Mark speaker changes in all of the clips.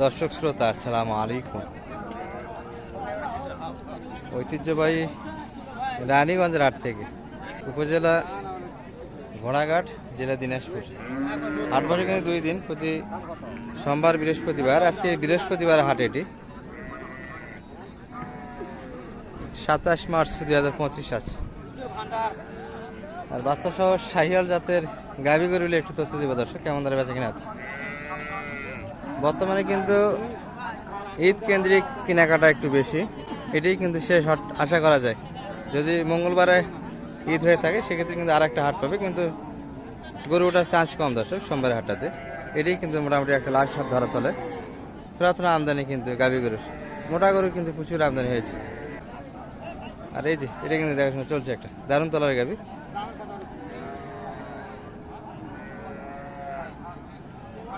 Speaker 1: দর্শক শ্রোতা, আসসালাম আলাইকুম। ঐতিহ্যবাহী রানীগঞ্জের হাট থেকে উপজেলা ঘোড়াঘাট, জেলা দিনাজপুর। হাট বসে কিন্তু দুই দিন, প্রতি সোমবার বৃহস্পতিবার, আজকে বৃহস্পতিবার হাট এটি। সাতাশ মার্চ দুই হাজার পঁচিশ আছে আর বাচ্চা সহ শাহিয়াল জাতের গাভী গরুলে একটু তথ্য দিব দর্শক, কেমন ধরে বেচা কিনা আছে? বর্তমানে কিন্তু ঈদ কেন্দ্রিক কেনাকাটা একটু বেশি। এটাই কিন্তু শেষ হাট, আশা করা যায়। যদি মঙ্গলবারে ঈদ হয়ে থাকে, সেক্ষেত্রে কিন্তু আর একটা হাট পাবে। কিন্তু গরু ওঠার চান্স কম দর্শক, সোমবারের হাটটাতে। এটাই কিন্তু মোটামুটি একটা লাস্ট হাট ধরা চলে। থোড়া আমদানি কিন্তু গাভী গরুর। মোটা গরু কিন্তু প্রচুর আমদানি হয়েছে। আর এই যে, এটা কিন্তু দেখাশোনা চলছে একটা। দারুণ তলার গাভী।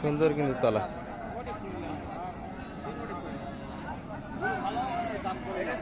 Speaker 1: সুন্দর কিন্তু তলা।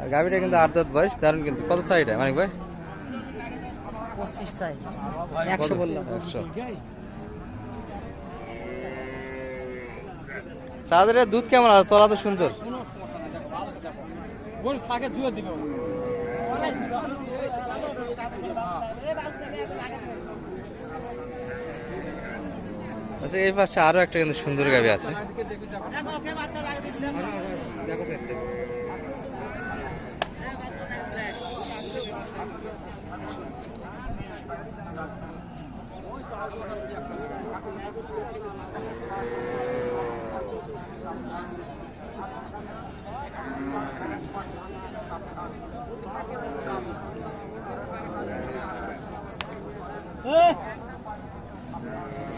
Speaker 1: আর গাভিটা কিন্তু আট দাঁত বয়স দারুণ কিন্তু। কত চাইটা মানিক ভাই?
Speaker 2: পঁচিশ চাই একশো বললাম।
Speaker 1: একশো। দুধ কেমন আছে? তলা তো সুন্দর। আচ্ছা এই পাশে আরও একটা কিন্তু সুন্দর গাবি আছে।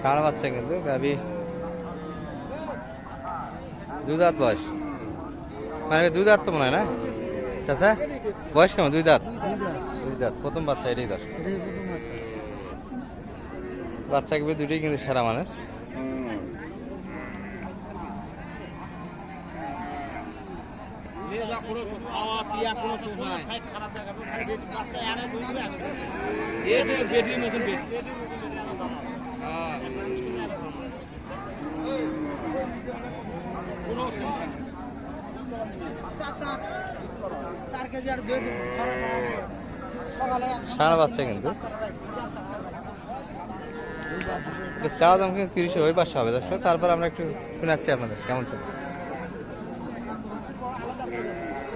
Speaker 1: ষাঁড় বাচ্চা কিন্তু? গাবি। দুই দাঁত বয়স। মানে দুই দাঁত তো মনে হয় না? চাচা বয়স কেমন? দুই দাঁত দুই দাঁত প্রথম বাচ্চা এটাই দশ। বাচ্চা। গাবি দুটোই কিন্তু সেরা মানের। ষাঁড় বাচ্চা কিন্তু। চাওয়া দাম কিন্তু তিরিশে ওই পাশে হবে, দর্শক। তারপর আমরা একটু শোনাচ্ছি আপনাদের, কেমন চল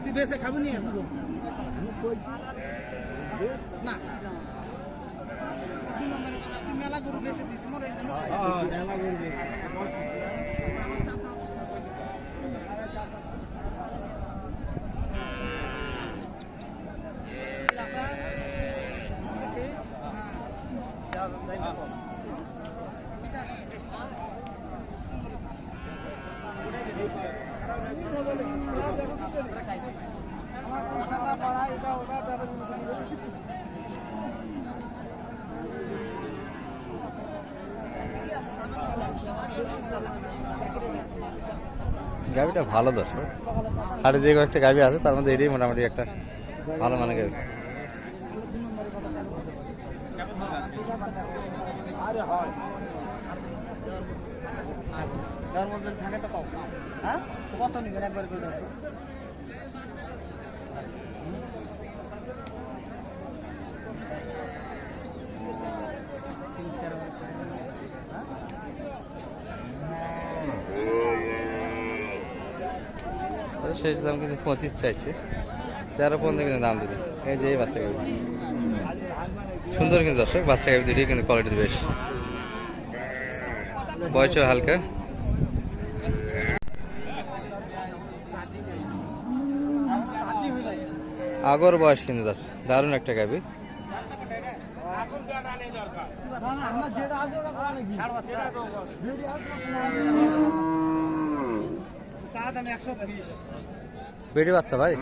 Speaker 2: তুই বেসে খাবি না কথা তুই মেলা গরু বেসে দিস মোর এই জন্য আমার খাওয়া পড়া এটা ওটা ব্যবস্থা
Speaker 1: গাভিটা ভালো দর্শক। আর যে কয়েকটা গাভি আছে, তার মধ্যে এটাই মোটামুটি একটা ভালো মানে গাভি
Speaker 2: থাকে তো হ্যাঁ? কত নিবেন একবার করে দাও তো।
Speaker 1: শেষ দাম কিন্তু পঁচিশ চাইছে। তেরো পর্যন্ত কিন্তু দাম দিবে এই যে এই বাচ্চা গাবি সুন্দর কিন্তু দর্শক, বাচ্চা গাবি দুটোই কিন্তু কোয়ালিটি বেশ। বয়সও হালকা। আগর বয়স কিন্তু দর্শক, দারুণ একটা গাবি বেড়ে বাচ্চা ভাই?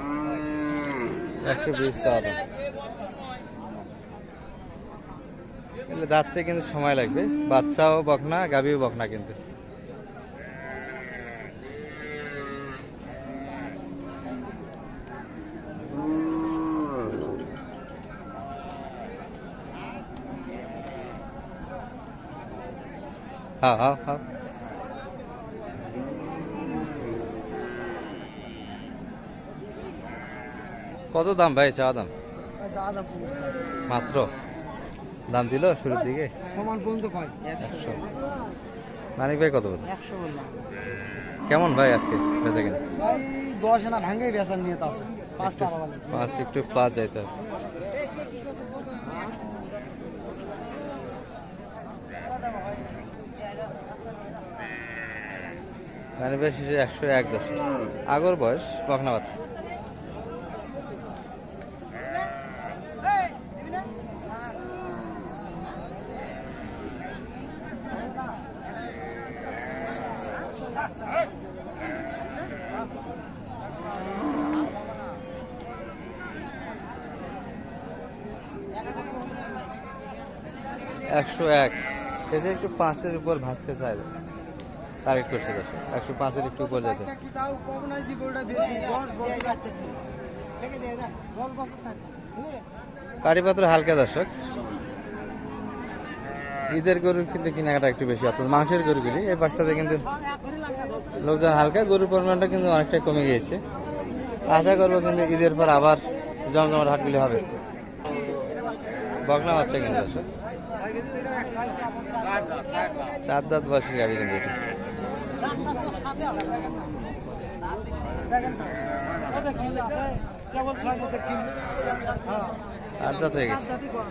Speaker 1: একশো বিশ চাওয়া দাম দাঁততে কিন্তু সময় লাগবে। বাচ্চাও বকনা গাবিও বকনা কিন্তু। হ্যাঁ হ্যাঁ হ্যাঁ কত দাম ভাই চা দাম? মাত্র? দাম দিল শুরুর দিকে?
Speaker 2: সমান পর্যন্ত কয়?
Speaker 1: একশো। মানিক ভাই কত বলে
Speaker 2: একশো বললাম।
Speaker 1: কেমন ভাই আজকে বেচা কিনা?
Speaker 2: দশ না ভাঙে বেচার নিয়ে আছে। পাঁচ টাকা বলে
Speaker 1: পাঁচ একটু প্লাস যাইতে হবে। বেশি একশো এক দশ। আগর বয়স বাচ্চা? একশো এক। এটা একটু পাঁচের উপর ভাসতে তার একটু করছে দশ একশো পাঁচের একটু উপর যেতে কারিপাত্র হালকা দর্শক। ঈদের গরুর কিন্তু কেনাকাটা একটু বেশি, অর্থাৎ মাংসের গরুগুলি। এই পাশটাতে কিন্তু লোকজন হালকা, গরুর পরিমাণটা কিন্তু অনেকটাই কমে গিয়েছে। আশা করব কিন্তু ঈদের পর আবার জমজমার হাটগুলি হবে। বকনা বাচ্চা কিন্তু দর্শক। চার দাঁত বয়সের গাড়ি কিন্তু আট দাঁত হয়ে গেছে
Speaker 2: আমি ধরা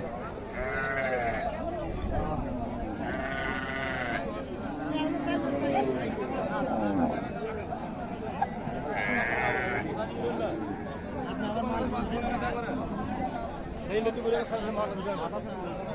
Speaker 2: করে।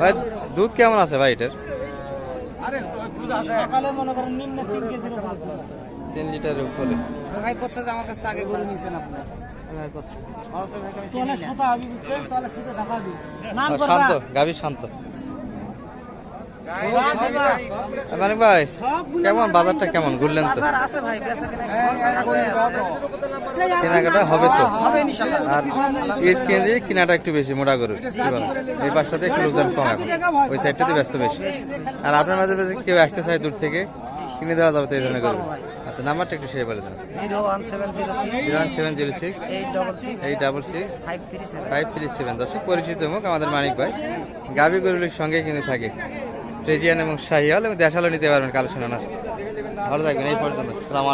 Speaker 2: ভাই
Speaker 1: দুধ কেমন আছে ভাই এটার?
Speaker 2: সকালে মনে করেন নিম্ন তিন উপরে ভাই করছে যে আমার কাছ থেকে আগে গরু নিয়েছেন আপনি। করবা।
Speaker 1: শান্ত গাভীর শান্ত। মানিক ভাই কেমন বাজারটা কেমন? ঘুরলেন তো?
Speaker 2: কেনা
Speaker 1: কেনাকাটা হবে তো?
Speaker 2: হবে ইনশাআল্লাহ
Speaker 1: আর ঈদ কেন্দ্রে কেনাটা একটু বেশি মোটা গরু এই পাশটাতে একটু লোকজন কম এখন। ওই সাইডটাতে ব্যস্ত বেশি। আর আপনার মাঝে মাঝে কেউ আসতে চায় দূর থেকে কিনে দেওয়া যাবে তো এই ধরনের গরু। আচ্ছা নাম্বারটা একটু শেয়ার বলে দেন।
Speaker 2: Zero one seven zero six.
Speaker 1: Zero one seven zero six.
Speaker 2: Eight double six.
Speaker 1: Eight double six.
Speaker 2: Five three seven.
Speaker 1: Five three seven. দর্শক পরিচিত মুখ আমাদের মানিক ভাই। গাভী গরুগুলির সঙ্গে কিন্তু থাকে। ফ্রেজিয়ান এবং শাহিয়াল এবং দেশালও নিতে পারবেন কালেকশন ওনার। ভালো থাকবেন এই পর্যন্ত। সালাম